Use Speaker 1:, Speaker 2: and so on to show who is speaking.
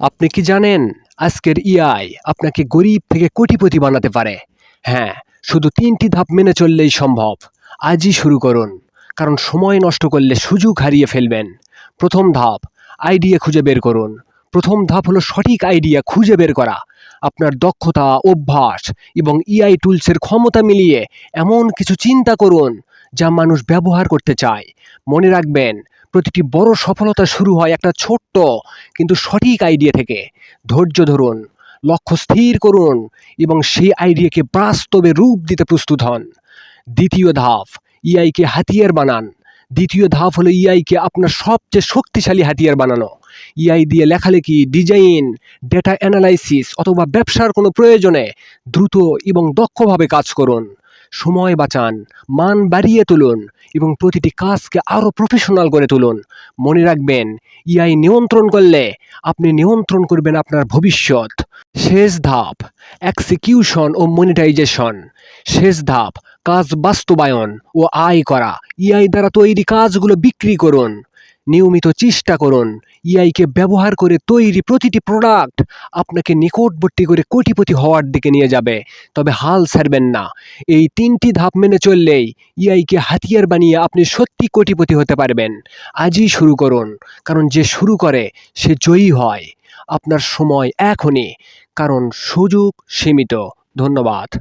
Speaker 1: আপনি কি জানেন আজকের ইআই আপনাকে গরিব থেকে কোটিপতি বানাতে পারে? হ্যাঁ শুধু তিনটি ধাপ মেনে চললেই সম্ভব। আজই শুরু করুন, কারণ সময় নষ্ট করলে সুযোগ হারিয়ে ফেলবেন। প্রথম ধাপ আইডিয়া খুঁজে বের করুন। প্রথম ধাপ হলো সঠিক আইডিয়া খুঁজে বের করা। আপনার দক্ষতা, অভ্যাস এবং ইআই টুলসের ক্ষমতা মিলিয়ে এমন কিছু চিন্তা করুন, যা মানুষ ব্যবহার করতে চায়। মনে রাখবেন প্রতিটি বড় সফলতা শুরু হয় একটা ছোট্ট, কিন্তু সঠিক আইডিয়া থেকে। ধৈর্য ধরুন, লক্ষ্য স্থির করুন এবং সেই আইডিয়াকে বাস্তবে রূপ দিতে প্রস্তুত হন। দ্বিতীয় ধাপ ইআইকে হাতিয়ার বানান। দ্বিতীয় ধাপ হলো ইআইকে আপনার সবচেয়ে শক্তিশালী হাতিয়ার বানানো। ইআই দিয়ে লেখালেখি ডিজাইন ডেটা অ্যানালাইসিস অথবা ব্যবসার কোনো প্রয়োজনে দ্রুত এবং দক্ষভাবে কাজ করুন। সময় বাঁচান, মান বাড়িয়ে তুলুন এবং প্রতিটি কাজকে আরও প্রফেশনাল করে তুলুন। মনে রাখবেন ইআই নিয়ন্ত্রণ করলে আপনি নিয়ন্ত্রণ করবেন আপনার ভবিষ্যৎ। শেষ ধাপ এক্সিকিউশন ও মনিটাইজেশন শেষ ধাপ, কাজ বাস্তবায়ন ও আয় করা। ইআই দ্বারা তৈরি কাজগুলো বিক্রি করুন। নিয়মিত চেষ্টা করুন। ইআইকে ব্যবহার করে তৈরি প্রতিটি প্রোডাক্ট আপনাকে নিকটবর্তী করে কোটিপতি হওয়ার দিকে নিয়ে যাবে। তবে হাল ছাড়বেন না। এই তিনটি ধাপ মেনে চললেই ইআইকে হাতিয়ার বানিয়ে আপনি সত্যি কোটিপতি হতে পারবেন। আজই শুরু করুন। কারণ যে শুরু করে, সে জয়ী হয়। আপনার সময় এখনই। কারণ সুযোগ সীমিত। ধন্যবাদ।